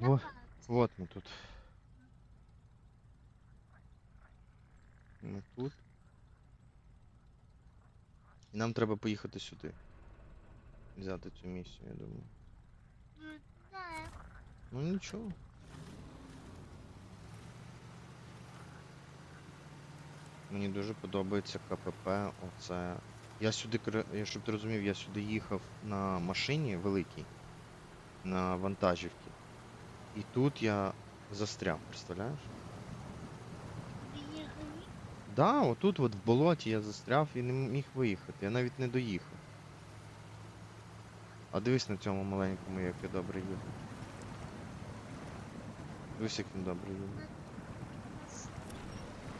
Во- Вот ми тут. Ми тут. І нам треба поїхати сюди. Взяти цю місію, я думаю. Ну. Нічого. Мені дуже подобається КПП. Оце. Я сюди, щоб ти розумів, я сюди їхав на машині великій, на вантажівці. І тут я застряг, представляєш? Приїхали. Да, отут от в болоті я застряв і не міг виїхати. Я навіть не доїхав. А дивись на цьому маленькому, як я добре їду. Дивись, як він добре їде.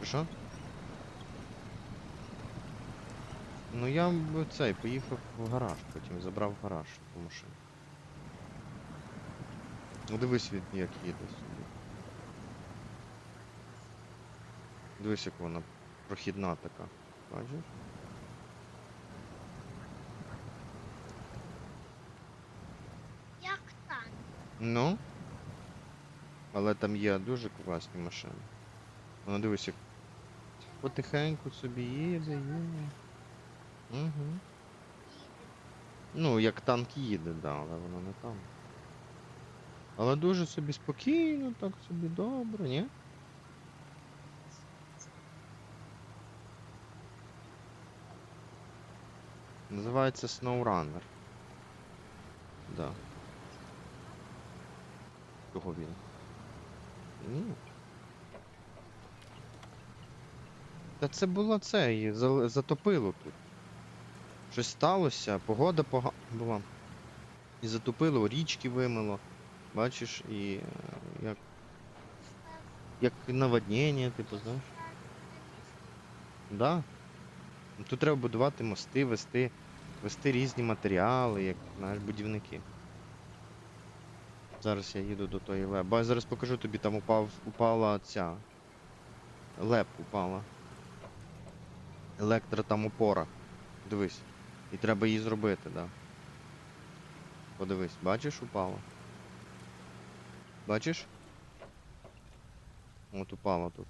Що? Ну я б цей поїхав в гараж, потім забрав в гараж ту машину. Ну дивись він як їде собі. Дивись, як вона прохідна така. Бачиш? Як там? Ну. Але там є дуже класні машини. Вона дивись, як потихеньку собі їде, їде. Угу. Ну, як танк їде, да, але воно не там. Але дуже собі спокійно, так собі добре, ні? Називається SnowRunner. Да. Кого він? Ні. Та це було це, її затопило тут. Щось сталося, погода пога була. І затопило, річки вимило. Бачиш, і е, як, як наводнення, типу, знаєш. Да. Тут треба будувати мости, вести, вести різні матеріали, як знаєш, будівники. Зараз я їду до тої леп. Бо я зараз покажу тобі, там упав, упала ця. Леп упала. Електро там опора. Дивись. І треба її зробити, да. Подивись, бачиш, упала. Бачиш? От упала тут.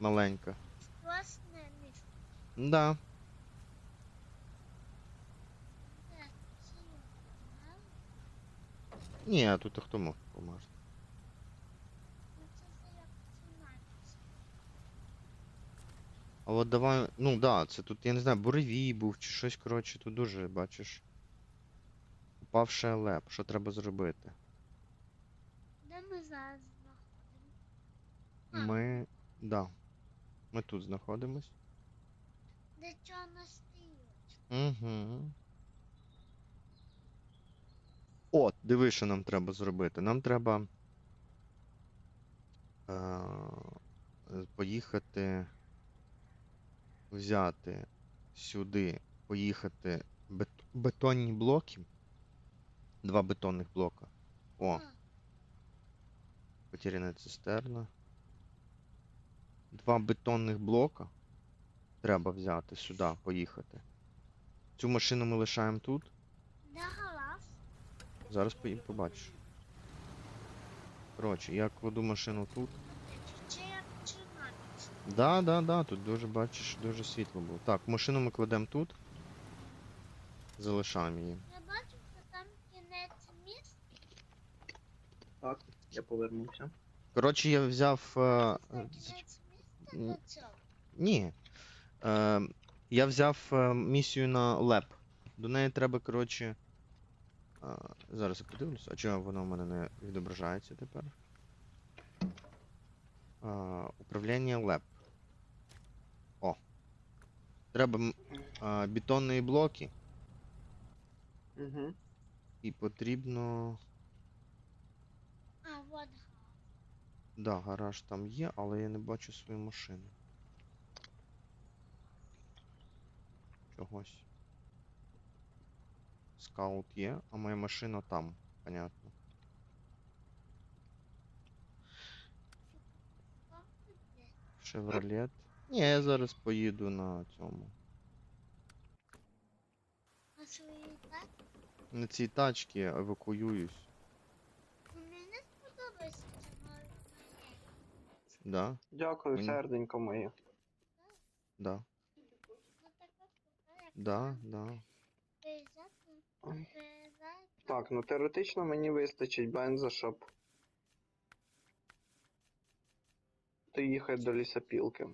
Маленька. Класне місце. Да. Де? Серйозно? Ні, а тут хто мог поможе. Ну, це все як починається. А от давай. Ну да, це тут, я не знаю, буревій був чи щось, коротше, тут дуже, бачиш. Упав ще леп. Що треба зробити? Де ми зараз знаходимо? Ми. Да. Ми тут знаходимось. Де чорно стоїть? Угу. От, диви, що нам треба зробити. Нам треба е- поїхати, взяти сюди, поїхати бет- бетонні блоки. Два бетонних блока. О, потеряна цистерна. Два бетонних блока. Треба взяти сюди, поїхати. Цю машину ми лишаємо тут. Зараз пої- побачиш. Коротше, я кладу машину тут. Да, да, да, тут дуже бачиш, дуже світло було. Так, машину ми кладемо тут. Залишаємо її. Я бачу, що там кінець міста. Так, я повернувся. Коротше, я взяв. е, ні. Е, я взяв е, місію на леп. До неї треба, коротше. Е, зараз я подивлюся, а чому воно в мене не відображається тепер? Е, управління леп. О. Треба е, бетонні блоки Угу. і потрібно. А, от гараж. Да, гараж там є, але я не бачу свою машину. Чогось. Скаут є, а моя машина там, понятно. Шевролет. Ні, я зараз поїду на цьому. На цій тачці евакуююсь. Ну, Мені сподобається це моє. Да, Дякую, Мені- серденько моє. да, да, да. Так, ну теоретично мені вистачить бенза, щоб доїхати до лісопілки.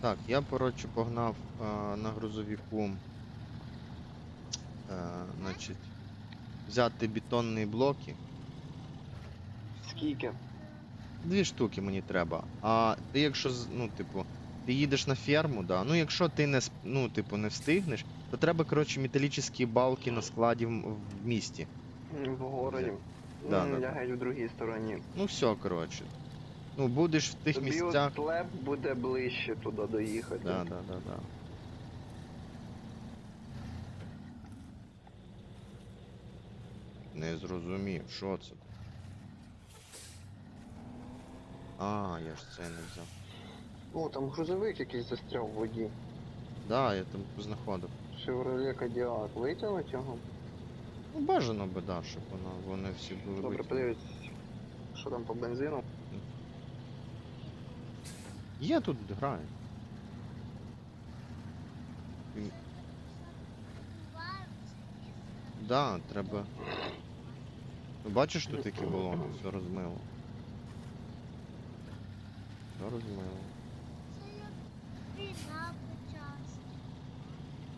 Так, я, коротше, погнав а, на грузовіку. А, значить, взяти бетонні блоки. Скільки? Дві штуки мені треба. А ти якщо, ну, типу, ти їдеш на ферму, да. Ну, якщо ти не, ну, типу, не встигнеш, то треба, коротше, металічні балки на складі в, в місті. В городі. Да, М, да, Я в другій стороні. Ну, все, коротше. Ну, будеш в тих Тобі місцях. от леп буде ближче туди доїхати. Да, да, да, да. Не зрозумів, що це? А, я ж це не взяв. О, там грузовик якийсь застряв в воді. Да, я там знаходив. Chevrolet Кадіак. Витягнуть його? Ну, бажано би, да, щоб вона, вони всі були Добре, витягнуті. подивись, що там по бензину. Є тут. Він- Да, треба. Бачиш тут які балони, все розмило. Все розмило.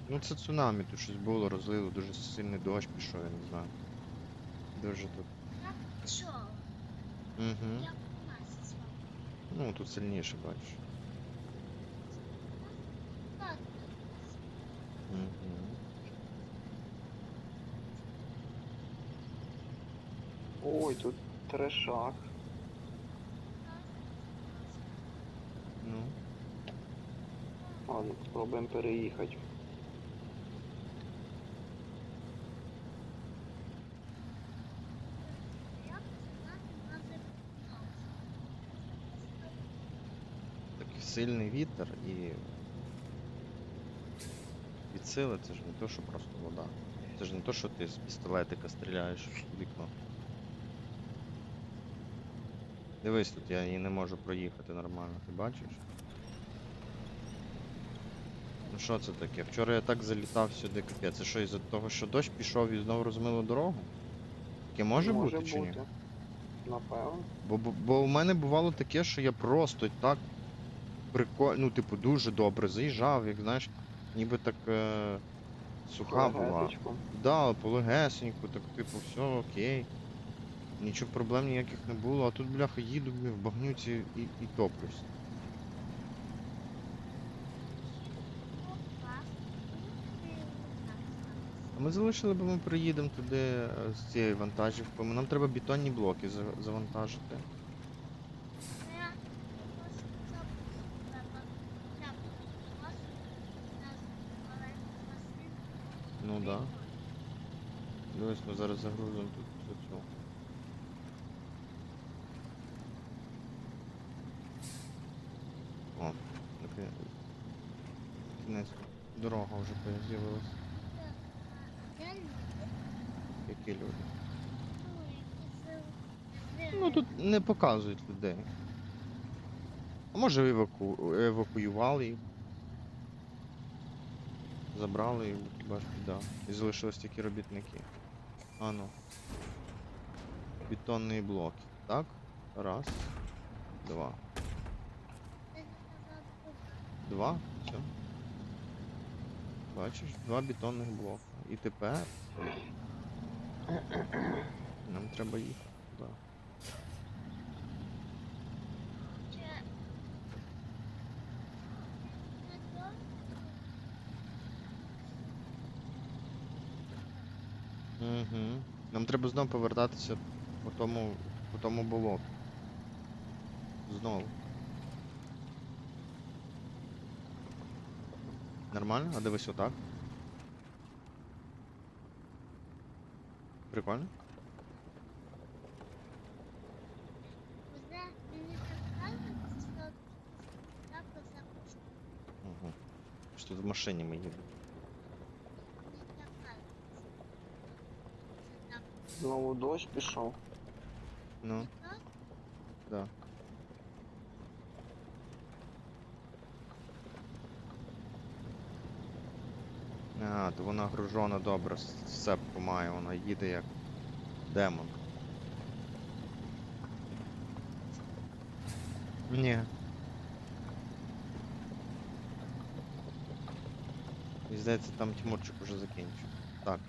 Ну це цунамі, тут щось було, розлило, дуже сильний дощ пішов, я не знаю. Дуже тут. Як пчола. Угу. Вами. Ну тут сильніше бачиш. Так, Угу. Ой, тут трешак. Ну. Ладно, спробуємо переїхати. сильний вітер і. Від сили це ж не то, що просто вода. Це ж не то, що ти з пістолетика стріляєш в вікно. Дивись тут, я її не можу проїхати нормально, ти бачиш? Ну що це таке? Вчора я так залітав сюди, капець. Це що із-за того, що дощ пішов і знову розмило дорогу? Таке може, бути чи ні? Напевно. Бо, бо, бо у мене бувало таке, що я просто так прикольно, ну, типу, дуже добре заїжджав, як знаєш, ніби так е, суха була. Да, полегесенько, так типу, все окей. Нічого проблем ніяких не було, а тут, бляха, їду в багнюці і, і топлюсь. Ми залишили, бо ми приїдемо туди е, з цією вантажівкою. Нам треба бетонні блоки завантажити. Ну да. Дивись, ми зараз загрузимо тут цю. О, кінець. Дорога вже з'явилась. Які люди. Ну тут не показують людей. А може еваку... евакуювали їх. Забрали їх, хіба ж. І залишились тільки робітники. А ну. Бетонні блоки. Так? Раз. Два. Два. Все. Бачиш, два бетонних блока. І тепер. Нам треба їхати. Да. Угу. Нам треба знову повертатися по тому, по тому болоту. Знову. Нормально? А дивись отак. Прикольно? Мені так кажуть, що так запустимо. Угу. Що тут в машині ми їдемо. Знову дощ пішов. Ну, да. А, то вона гружона добре, все помає, вона їде як демон. Ні. І здається, там Тимурчик уже закінчив. Так.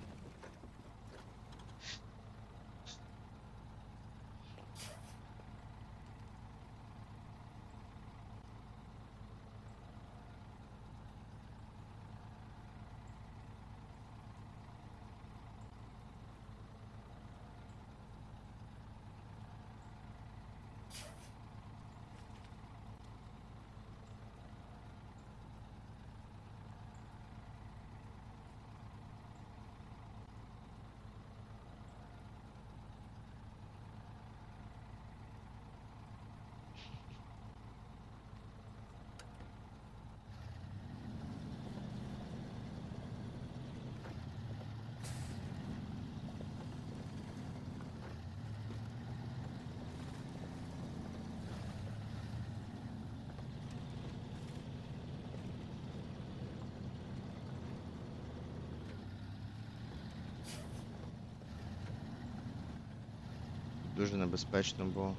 Дуже небезпечно, бо.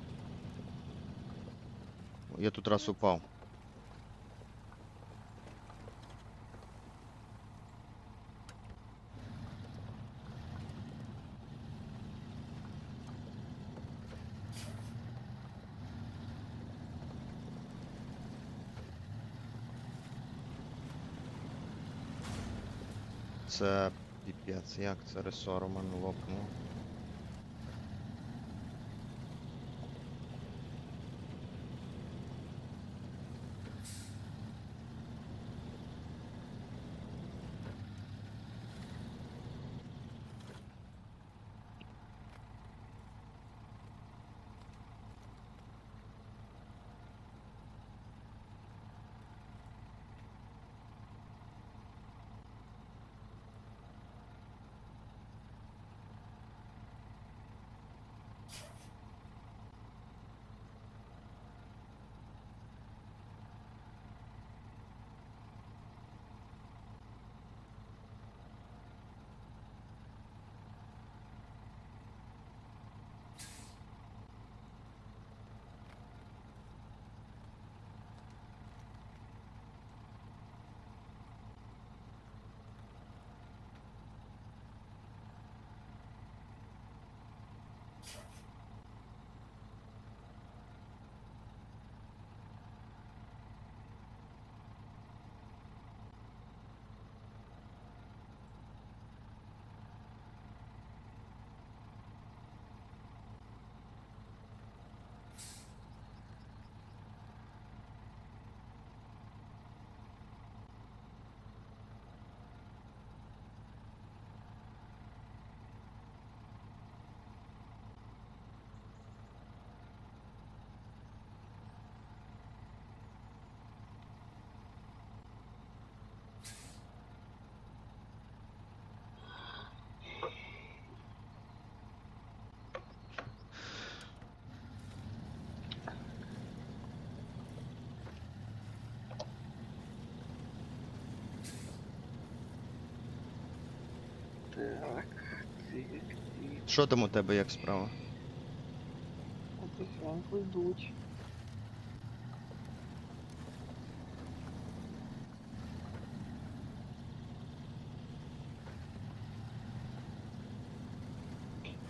Я тут раз упав. Це піпець, як це ресор у мене лопнув. Що там у тебе як справа? Потихеньку йдуть.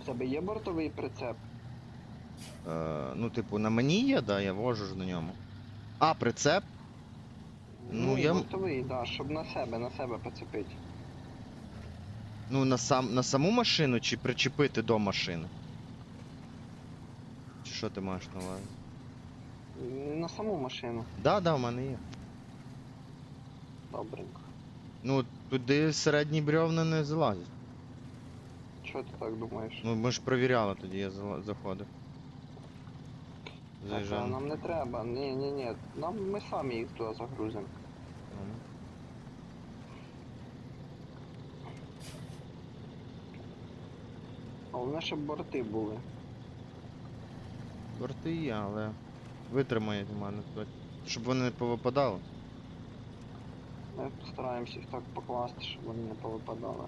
В тебе є бортовий прицеп? Е, ну, типу, на мені є, да, я вожу ж на ньому. А, прицеп? Ну, я м- бортовий, да, щоб на себе, на себе поцепити. Ну, на, сам, на саму машину чи причепити до машини? Чи що ти маєш на увазі? На саму машину. Да, да, в мене є. Добренько. Ну, туди середні бревна не залазять. Чого ти так думаєш? Ну, ми ж провіряли тоді, я зала- заходив. Так, а Заїжджав. нам не треба. Ні, ні, ні. Нам ми самі їх туди загрузимо. Ну. Головне, щоб борти були. Борти є, але витримає в мене тут. Щоб вони не повипадали. Ми постараємося їх так покласти, щоб вони не повипадали.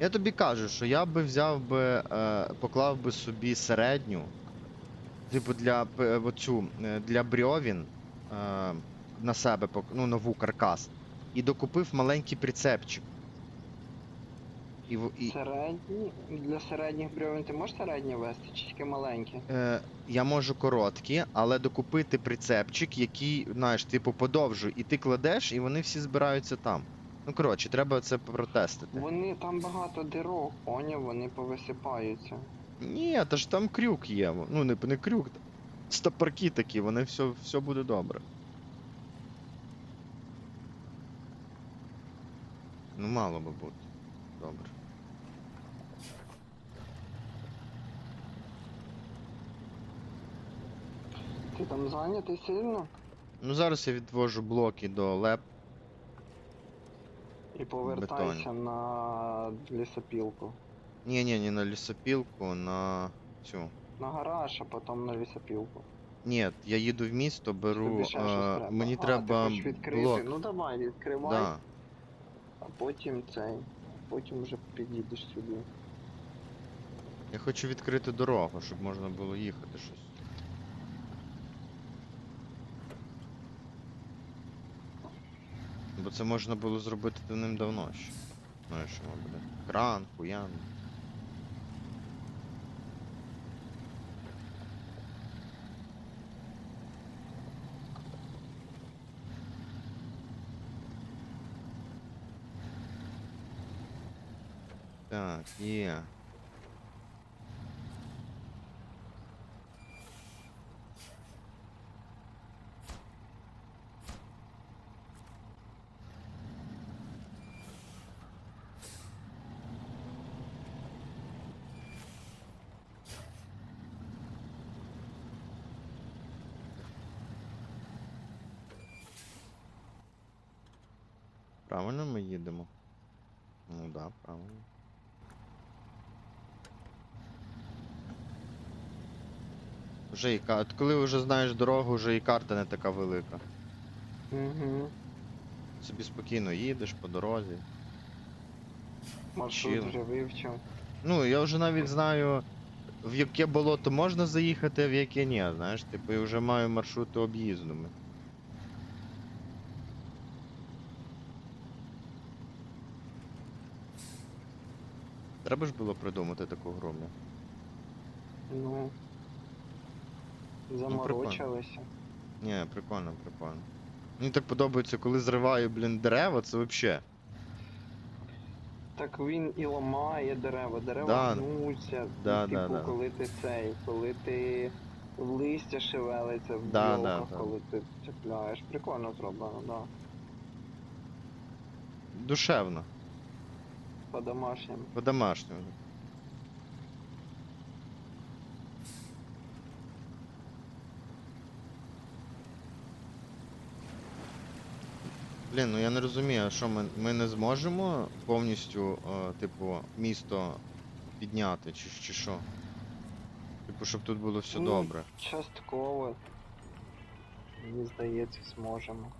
Я тобі кажу, що я би взяв би, е, поклав би собі середню, типу для п- оцю, е, для брьовін е, на себе, ну, нову каркас. І докупив маленький прицепчик. І, в- і, Середні. Для середніх брьовин ти можеш середні вести, чи тільки маленькі? е, я можу короткі, але докупити прицепчик, який, знаєш, типу подовжує, і ти кладеш, і вони всі збираються там. Ну, коротше, треба це протестити. Вони там багато дирок, поняв, вони повисипаються. Ні, та ж там крюк є. Ну, не, не крюк. Стопорки такі, вони все, все буде добре. Ну, мало би бути. Добре. Ти там зайнятий сильно? Ну, зараз я відвожу блоки до леп. І повертайся на лісопілку. Ні, ні, не на лісопілку, на цю. На гараж, а потім на лісопілку. Ні, я їду в місто, беру. Тобі ще щось е, треба. мені А, треба ти хочеш відкрити. блок. Ну давай, відкривай, Да. а потім цей. Потім вже підійдеш сюди. Я хочу відкрити дорогу, щоб можна було їхати щось. Бо це можна було зробити давним-давно ще. Знаєш, що мабуть? Кран, хуян. Так, є. Правильно ми їдемо? Ну да, правильно. Вже і ка- от коли вже знаєш дорогу, вже і карта не така велика. Угу. Собі спокійно їдеш по дорозі. Маршрут Чил. вже вивчив. Ну, я вже навіть знаю, в яке болото можна заїхати, а в яке ні, знаєш, типу, я вже маю маршрути об'їздами. Треба ж було придумати таку гру. Ну. Заморочилися. Ні, прикольно, прикольно. Мені так подобається, коли зриваю, блін, дерева, це взагалі. Так він і ламає дерева, дерева Да. гнуться. Да, і, да, типу, да. коли ти цей, коли ти листя шевелиться в Да, бджолках, да, да. коли ти цепляєш. Прикольно зроблено, да. Душевно, По-домашньому. по-домашньому. Блін, ну я не розумію, а що ми, ми не зможемо повністю, е, типу, місто підняти, чи, чи що? Типу, щоб тут було все Ну, добре. Частково. Мені здається, зможемо.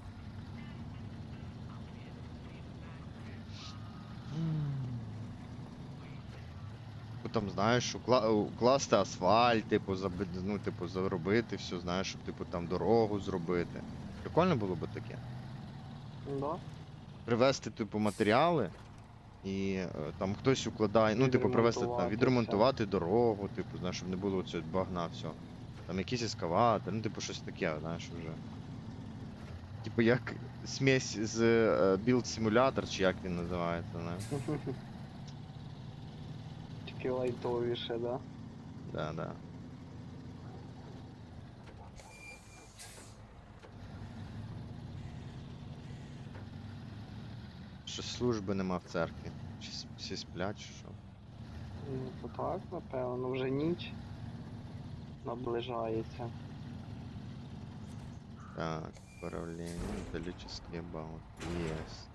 Ну там, знаєш, укла... укласти асфальт, типу, заби... ну, типу, заробити все, знаєш, щоб типу там дорогу зробити. Прикольно було би таке. Да? Привезти, типу, матеріали і е, там хтось укладає, ну, типу, привезти там, Відремонтувати відремонтувати дорогу, типу, знаєш, щоб не було цього багна, все. Там якийсь ескаватор, ну, типу, щось таке, знаєш, вже. Типу, як смесь з е, Build Simulator, чи як він називається, знаєш. Тільки лайтовіше, да? Да, да. Що служби нема в церкві. Чи всі сплять, чи що? Ну, то так, напевно, вже ніч наближається. Так, управління, металічний балк. Єс.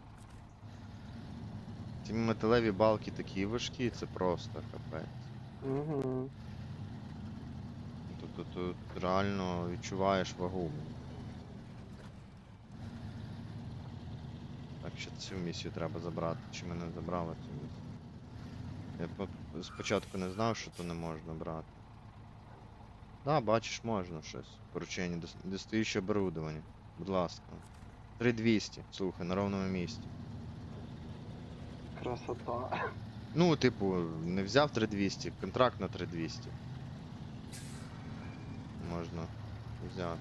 Ці металеві балки такі важкі, це просто капець. Угу. Тобто тут реально відчуваєш вагу. Ще цю місію треба забрати. Чи ми не забрали цю місію? Я спочатку не знав, що то не можна брати. Да, бачиш, можна щось. Поручення достаюче оборудовання. Будь ласка. 3200, слухай, на ровному місці. Красота. Ну, типу, не взяв 3200, контракт на 3200. Можна взяти.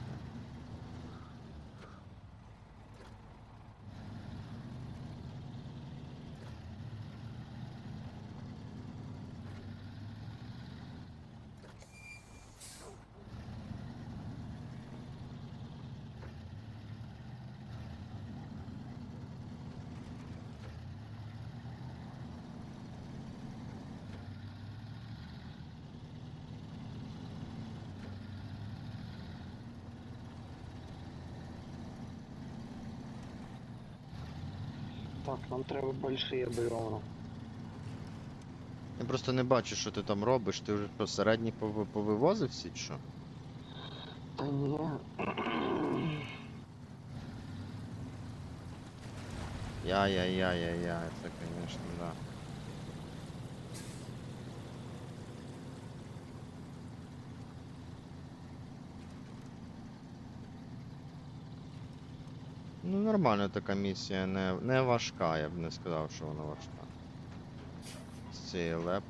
Так, нам треба більше бревна. Я просто не бачу, що ти там робиш. Ти вже що, середній пов- повивозив всі, чи що? Та ні. Я-я-я-я-я, це, конечно, да. Ну, нормальна така місія, не, не важка, я б не сказав, що вона важка. З цієї леп.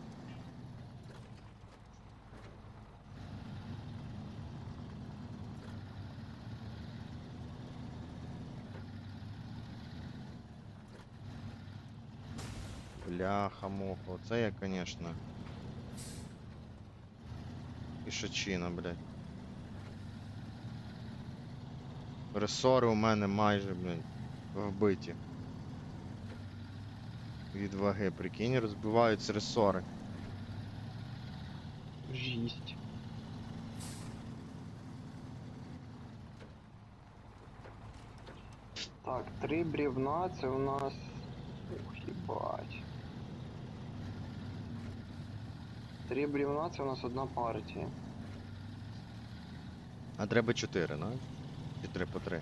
Бляха муха, оце я, конечно. Пішачина, блядь. Ресори у мене майже, блядь, вбиті. Від ваги, прикинь, розбиваються ресори. Жість. Так, три бревна, це у нас. Ух, їбать. Три бревна це у нас одна партія. А треба 4, ну? Чи 3 по 3.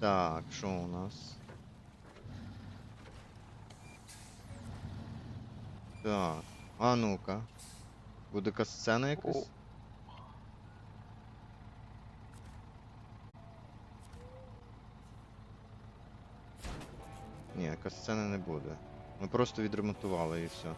Так, що у нас? Так, а ну-ка. Буде касцена якась? Ні, касцени не буде. Ми просто відремонтували і все.